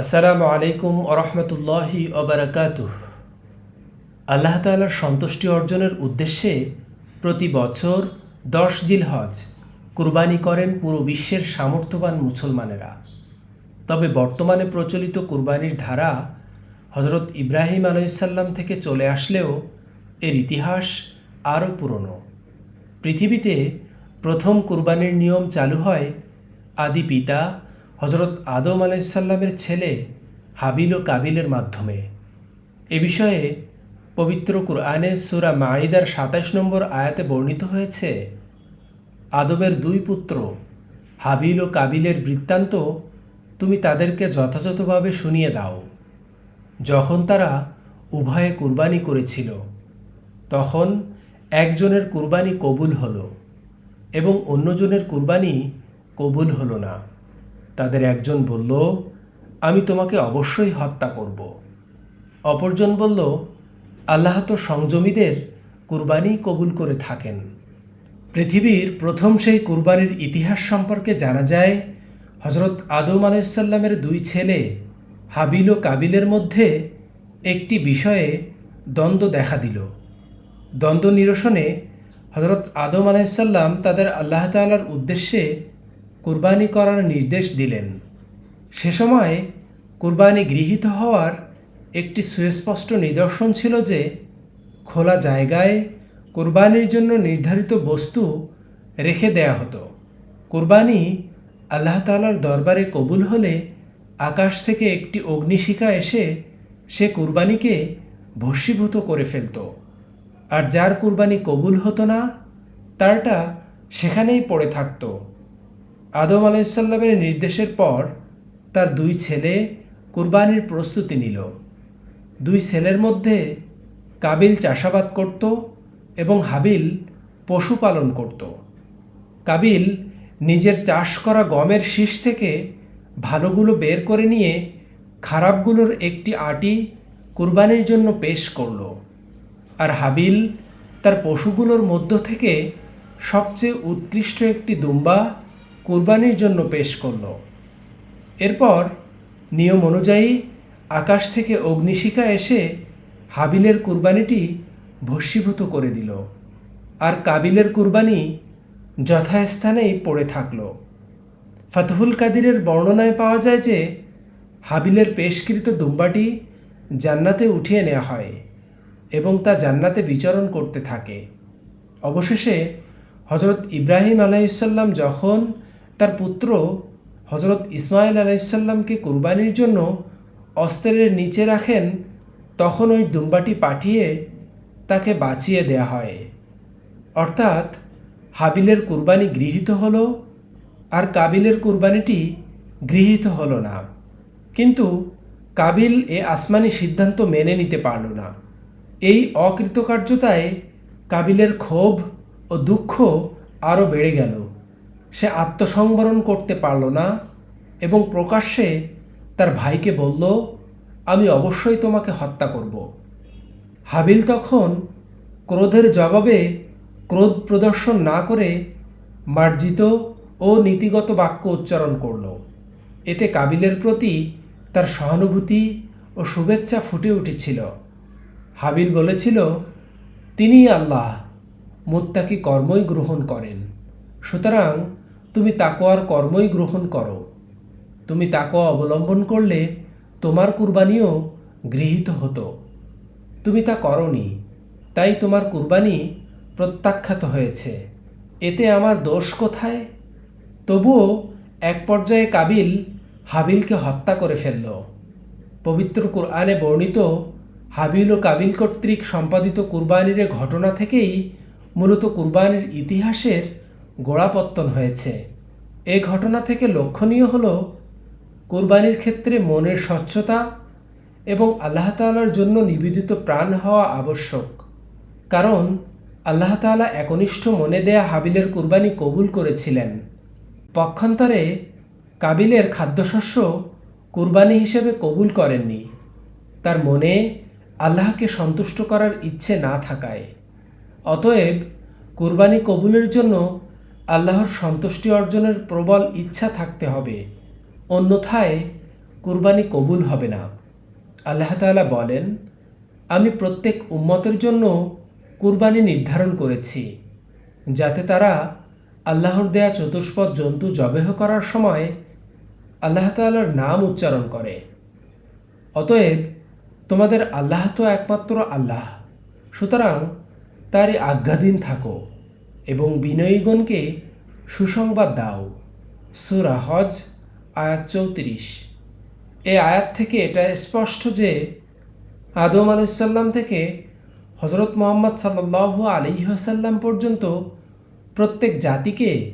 আসসালামু আলাইকুম আরহামতুল্লাহি অবরাকাত আল্লাহ তালার সন্তুষ্টি অর্জনের উদ্দেশ্যে প্রতি বছর দশ জিল হজ কুরবানি করেন পুরো বিশ্বের সামর্থ্যবান মুসলমানেরা। তবে বর্তমানে প্রচলিত কুরবানির ধারা হজরত ইব্রাহিম আলাইসাল্লাম থেকে চলে আসলেও এর ইতিহাস আরও পুরনো। পৃথিবীতে প্রথম কুরবানির নিয়ম চালু হয় আদি পিতা হজরত আদম আলাইসাল্লামের ছেলে হাবিল ও কাবিলের মাধ্যমে। এ বিষয়ে পবিত্র কুরআনে সুরা মাইদার সাতাশ নম্বর আয়াতে বর্ণিত হয়েছে, আদমের দুই পুত্র হাবিল ও কাবিলের বৃত্তান্ত তুমি তাদেরকে যথাযথভাবে শুনিয়ে দাও। যখন তারা উভয়ে কুরবানি করেছিল, তখন একজনের কুরবানি কবুল হলো এবং অন্যজনের কুরবানি কবুল হলো না। তাদের একজন বলল, আমি তোমাকে অবশ্যই হত্যা করব। অপরজন বলল, আল্লাহ তো সংযমীদের কুরবানি কবুল করে থাকেন। পৃথিবীর প্রথম সেই কুরবানির ইতিহাস সম্পর্কে জানা যায় হজরত আদম আলাইসাল্লামের দুই ছেলে হাবিল ও কাবিলের মধ্যে একটি বিষয়ে দ্বন্দ্ব দেখা দিল। দ্বন্দ্ব নিরসনে হজরত আদম আলাইসাল্লাম তাদের আল্লাহ তালার উদ্দেশ্যে কুরবানি করার নির্দেশ দিলেন। সে সময় কুরবানি গৃহীত হওয়ার একটি সুস্পষ্ট নিদর্শন ছিল যে, খোলা জায়গায় কুরবানির জন্য নির্ধারিত বস্তু রেখে দেয়া হতো। কুরবানি আল্লাহ তালার দরবারে কবুল হলে আকাশ থেকে একটি অগ্নিশিখা এসে সে কুরবানিকে ভস্মীভূত করে ফেলত। আর যার কুরবানি কবুল হতো না, তারটা সেখানেই পড়ে থাকতো। আদম আলাইসাল্লামের নির্দেশের পর তার দুই ছেলে কুরবানির প্রস্তুতি নিল। দুই ছেলের মধ্যে কাবিল চাষাবাদ করত এবং হাবিল পশুপালন করত। কাবিল নিজের চাষ করা গমের শীষ থেকে ভালোগুলো বের করে নিয়ে খারাপগুলোর একটি আটি কুরবানির জন্য পেশ করল। আর হাবিল তার পশুগুলোর মধ্য থেকে সবচেয়ে উৎকৃষ্ট একটি দুম্বা কুরবানির জন্য পেশ করল। এরপর নিয়ম অনুযায়ী আকাশ থেকে অগ্নিশিখা এসে হাবিলের কুরবানিটি ভস্মীভূত করে দিল আর কাবিলের কুরবানি যথাস্থানেই পড়ে থাকল। ফাতহুল কাদিরের বর্ণনায় পাওয়া যায় যে হাবিলের পেশকৃত দুম্বাটি জান্নাতে উঠিয়ে নেওয়া হয় এবং তা জান্নাতে বিচরণ করতে থাকে। অবশেষে হজরত ইব্রাহিম আলাইসাল্লাম যখন তার পুত্র হজরত ইসমাইল আলাইসাল্লামকে কুরবানির জন্য অস্ত্রের নিচে রাখেন, তখন ওই দুম্বাটি পাঠিয়ে তাকে বাঁচিয়ে দেয়া হয়। অর্থাৎ হাবিলের কুরবানি গৃহীত হলো আর কাবিলের কুরবানিটি গৃহীত হলো না। কিন্তু কাবিল এ আসমানি সিদ্ধান্ত মেনে নিতে পারল না। এই অকৃতকার্যতায় কাবিলের ক্ষোভ ও দুঃখ আরও বেড়ে গেল। সে আত্মসংবরণ করতে পারল না এবং প্রকাশ্যে তার ভাইকে বলল, আমি অবশ্যই তোমাকে হত্যা করব। হাবিল তখন ক্রোধের জবাবে ক্রোধ প্রদর্শন না করে মার্জিত ও নীতিগত বাক্য উচ্চারণ করল। এতে কাবিলের প্রতি তার সহানুভূতি ও শুভেচ্ছা ফুটে উঠেছিল। হাবিল বলেছিল তিনি আল্লাহ, মোত্তাকি কর্মই গ্রহণ করেন। সুতরাং তুমি তাকোয়ার কর্মই গ্রহণ করো। তুমি তাকোয়া অবলম্বন করলে তোমার কুরবানিও গৃহীত হতো। তুমি তা করনি, তাই তোমার কুরবানি প্রত্যাখ্যাত হয়েছে। এতে আমার দোষ কোথায়? তবুও এক পর্যায়ে কাবিল হাবিলকে হত্যা করে ফেলল। পবিত্র কুরআনে বর্ণিত, হাবিল ও কাবিল কর্তৃক সম্পাদিত কুরবানির ঘটনা থেকেই মূলত কুরবানির ইতিহাসের গোড়াপত্তন হয়েছে। এ ঘটনা থেকে লক্ষণীয় হল, কুরবানির ক্ষেত্রে মনের স্বচ্ছতা এবং আল্লাহ তালার জন্য নিবেদিত প্রাণ হওয়া আবশ্যক। কারণ, আল্লাহ তালা একনিষ্ঠ মনে দেয়া হাবিলের কুরবানি কবুল করেছিলেন। পক্ষান্তরে কাবিলের খাদ্যশস্য কুরবানি হিসেবে কবুল করেননি। তার মনে আল্লাহকে সন্তুষ্ট করার ইচ্ছে না থাকায়। অতএব কুরবানি কবুলের জন্য আল্লাহর সন্তুষ্টি অর্জনের প্রবল ইচ্ছা থাকতে হবে। অন্যথায় কুরবানি কবুল হবে না। আল্লাহ তাআলা বলেন, আমি প্রত্যেক উম্মতের জন্য কুরবানি নির্ধারণ করেছি, যাতে তারা আল্লাহর দেয়া চতুষ্পদ জন্তু জবেহ করার সময় আল্লাহ তাআলার নাম উচ্চারণ করে। অতএব তোমাদের আল্লাহ তো একমাত্র আল্লাহ, সুতরাং তারই আজ্ঞাধীন থাকো। এবং বিনয়ীগণকে সুসংবাদ দাও। সুরা হজ, আয়াত চৌত্রিশ। এ আয়াত থেকে এটা স্পষ্ট যে আদম আলাইসাল্লাম থেকে হজরত মোহাম্মদ সাল্লাহ আলিহাসাল্লাম পর্যন্ত প্রত্যেক জাতিকে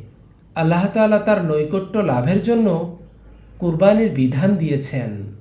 আল্লাহ তাআলা তার নৈকট্য লাভের জন্য কুরবানির বিধান দিয়েছেন।